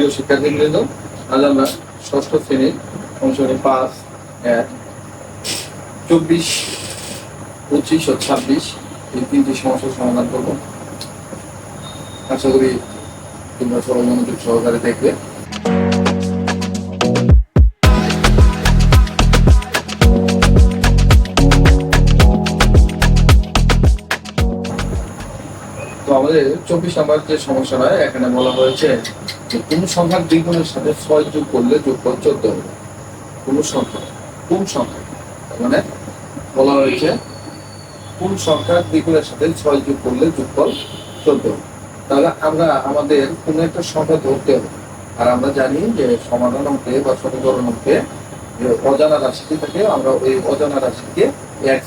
প্রিয় শিক্ষার্থীবৃন্দ, আজ আমরা ষষ্ঠ শ্রেণির অনুসরণে পাঁচ, এক, চব্বিশ, পঁচিশ ও ছাব্বিশ এই তিনটি সমস্যার সমাধান করব। আশা করি তোমরা সবাই সহকারে দেখবে। তো আমাদের চব্বিশ নম্বর যে সমস্যা সমস্যাটা, এখানে বলা হয়েছে যে কোন সংখ্যার দ্বিগুণের সাথে ছয় যোগ করলে যোগফল চোদ্দ হবে। কোন সংখ্যা কোন সংখ্যা? মানে বলা হয়েছে কোন সংখ্যার দ্বিগুণের সাথে ছয় যোগ করলে যোগফল চোদ্দ তাহলে আমরা আমাদের কোন একটা সংখ্যা ধরতে হবে। আর আমরা জানি যে সমাধান অঙ্কে বা সমীকরণ অঙ্কে যে অজানা রাশিটি থাকে, আমরা ওই অজানা রাশিকে এক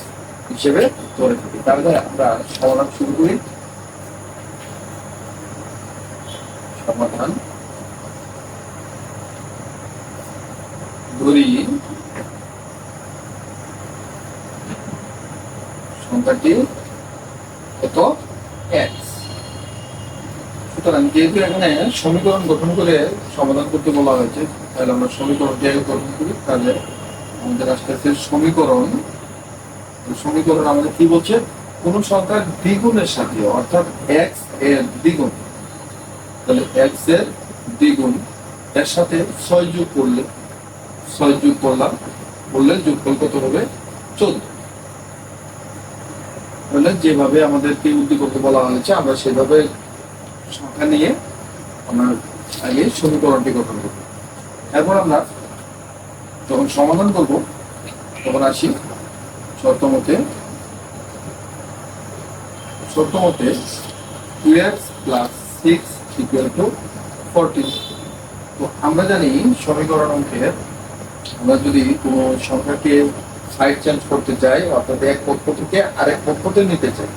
হিসেবে ধরে থাকি। তাহলে আমরা সমাধান শুরু করি। সমাধান। ধরি সংখ্যাটি কত? সুতরাং যেহেতু এখানে সমীকরণ গঠন করে সমাধান করতে বলা হয়েছে, তাহলে আমরা সমীকরণটি আগে গঠন করি, তাহলে আমাদের আস্তে আস্তে সমীকরণ সমীকরণ আমাদের কি বলছে? কোন সংখ্যার দ্বিগুণের সাথে, অর্থাৎ এক্সের দ্বিগুণ। তাহলে এক্সের দ্বিগুণ, এর সাথে ছয় যোগ করলে, ছয় যোগ করলাম, করলে যোগফল কত হবে? চোদ্দ। তাহলে যেভাবে আমাদেরকে বলা হয়েছে, আমরা সেভাবে সংখ্যা নিয়ে আমরা আগে সমীকরণটি গঠন করব। এরপর আমরা যখন সমাধান করব, তখন আসি শর্ত মতে শর্ত two x plus six equal to fourteen তো আমরা জানি সমীকরণ অঙ্কের আমরা যদি কোনো সংখ্যাকে সাইড চেঞ্জ করতে চাই, অর্থাৎ এক পক্ষ থেকে আরেক পক্ষতে নিতে চাই,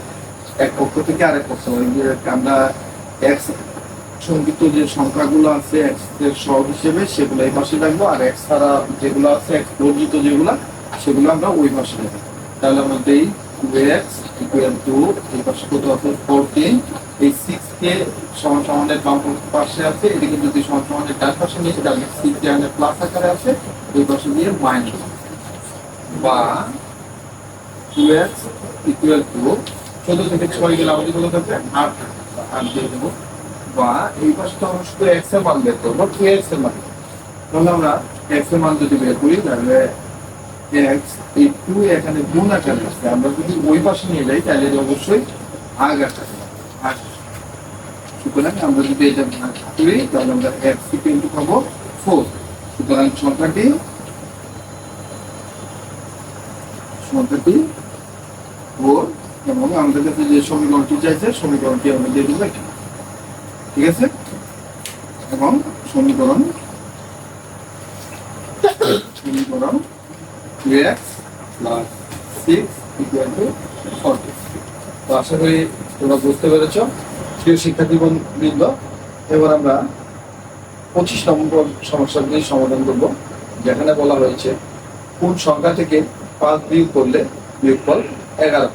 এক পক্ষ থেকে আরেক পক্ষ মানে আমরা এক্স সংযুক্ত যে সংখ্যাগুলো আছে এক্সের হিসেবে সেগুলো এই পাশে রাখব, আর এক্স ছাড়া যেগুলো আছে এক্স বর্জিত যেগুলো, সেগুলো আমরা ওই পাশে রাখব। তাহলে আমরা দেই টু এক্স ইকুয়াল টু এই পাশে কত আছে? ফোরটিন এই সিক্স কে সমান সমানের পাশে আছে, এদিকে যদি সমান সমানের ডান পাশে নিয়ে তাহলে সিক্স আমাদের প্লাস আকারে আছে ওই পাশে দিয়ে মাইনাস বা টু এক্স ইকুয়াল টু চোদ্দ থেকে ছয় গেলে আমাদের থাকবে? আট আট দিয়ে দেবো বা এই পাশটা আমরা শুধু এক্সের মান বের করব টু এক্সের মান। তাহলে আমরা এক্সের মান যদি বের করি, তাহলে এক্স এই টু এখানে গুণ আকারে আছে। আমরা যদি ওই পাশে নিয়ে যাই, তাহলে অবশ্যই আগ আকারে। আগ সুতরাং আমরা যদি এটা ভাগ তাহলে আমরা এক্স ইকুয়াল পাবো ফোর সুতরাং সংখ্যাটি সংখ্যাটি ফোর এবং আমাদের যে সমীকরণটি চাইছে, সমীকরণটি আমরা দিয়ে দেবো ঠিক আছে? এবং সমীকরণ সমীকরণ two x plus six equal to তো আশা করি তোমরা বুঝতে পেরেছ। প্রিয় শিক্ষার্থী বৃন্দ এবার আমরা পঁচিশ নম্বর সমস্যাগুলি সমাধান করব, যেখানে বলা হয়েছে, কোন সংখ্যা থেকে পাঁচ বিয়োগ করলে বিয়োগফল এগারো।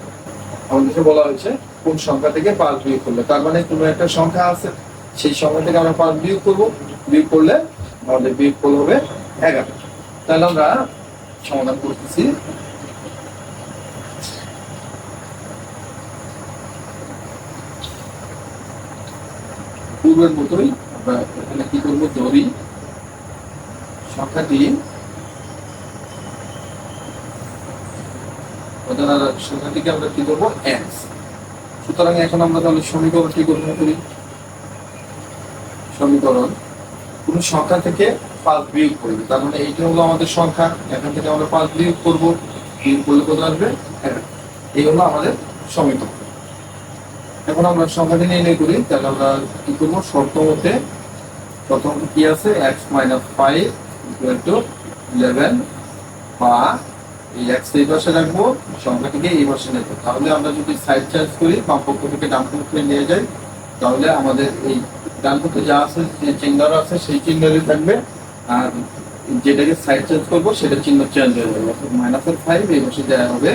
আমাদেরকে বলা হয়েছে, কোন সংখ্যা থেকে পাঁচ বিয়োগ করলে, তার মানে কোনো একটা সংখ্যা আছে, সেই সংখ্যা থেকে আমরা পাঁচ বিয়োগ করব, বিয়োগ করলে আমাদের বিয়োগফল হবে এগারো। তাহলে আমরা সমাধান করতেছি। পূর্বের মতোই আমরা এখানে কি করব? ধরি। সংখ্যাটি সংখ্যাটিকে আমরা কি করব? সুতরাং এখন আমরা তাহলে সমীকরণটি গঠন করি? সমীকরণ। কোন সংখ্যা থেকে পাঁচ বিয়োগ করবে। তার মানে এইটা হলো আমাদের সংখ্যা। এখান থেকে আমরা পাঁচ বিয়োগ করব। বিয়োগ করলে কত আসবে? এগারো। এই হলো আমাদের সমীকরণ। এখন আমরা সংখ্যাটি নির্ণয় করি, তাহলে আমরা কি করব? শর্ত মতে প্রথম কি আছে? X minus five to eleven বা এই এক্স এই পাশে রাখব, সংখ্যাটিকে এই পাশে নেব। তাহলে আমরা যদি সাইড চেঞ্জ করি বাম থেকে ডান পক্ষে নিয়ে যাই, তাহলে আমাদের এই ডান পক্ষে যা আছে, যে চিহ্নটা আছে, সেই চিহ্নই থাকবে। আর যেটাকে সাইড চেঞ্জ করব, সেটা চিহ্ন চেঞ্জ হয়ে যাবে। মাইনাসের ফাইভ এই পাশে দেওয়া হবে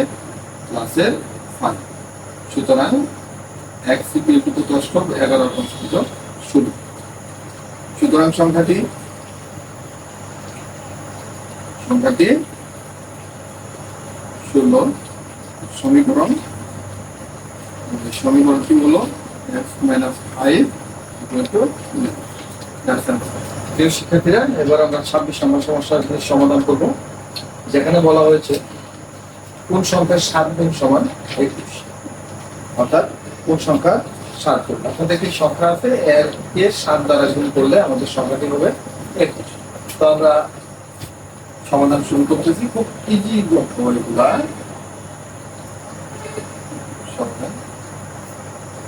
প্লাসের ফাইভ সুতরাং এক্স ইকুয়াল টু দশ এগারো পঞ্চাশ শুরু। সুতরাং সংখ্যাটি সংখ্যাটি ষোলো সমীকরণ। সমীকরণটি হলো এক্স মাইনাস ফাইভ প্রিয় শিক্ষার্থীরা, এবার আমরা ছাব্বিশ নম্বর সমস্যার সমাধান করব। যেখানে বলা হয়েছে, কোন সংখ্যার সাত গুণ সমান একুশ অর্থাৎ কোন সংখ্যা? সাত গুণ অর্থাৎ একটি সংখ্যা আছে? এর এর সাত দ্বারা গুণ করলে আমাদের সংখ্যাটি হবে? একুশ। তো আমরা সমাধান শুরু করতেছি। খুব ইজি লক্ষ্য এগুলা।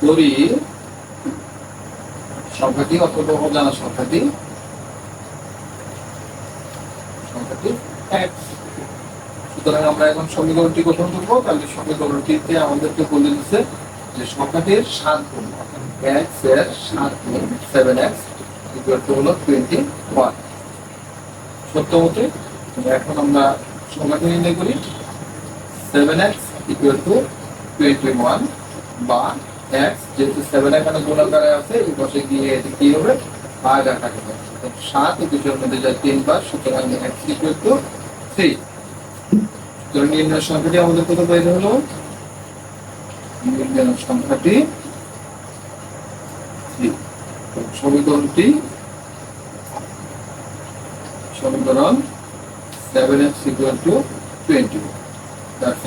ধরি। সংখ্যাটি অথবা অজানা সংখ্যাটি সংখ্যাটি এক। সুতরাং আমরা এখন সমীকরণটি গঠন করব। তাহলে সমীকরণটিতে আমাদেরকে বলে দিচ্ছে যে সংখ্যাটির সাত গুণ। এক্সের সাত গুণ সেভেন এক্স ইকুয়াল টু হলো টোয়েন্টি ওয়ান সত্য মতে এখন আমরা সংখ্যাটি নির্ণয় করি। Seven x equal to twenty one বা এক্স যেহেতু সেভেন এখানে গোলাকারে আছে, এই পাশে গিয়ে এটি কি হবে? ভাগ আকারে সাত দুটোর মধ্যে যায় তিনবার, সুতরাং এক্স ইকুয়াল টু থ্রি সুতরাং নির্ণয় সংখ্যাটি আমাদের কত বাইরে হলো নির্ণয় সংখ্যাটি সমীকরণটি সমীকরণ seven x equal to twenty that's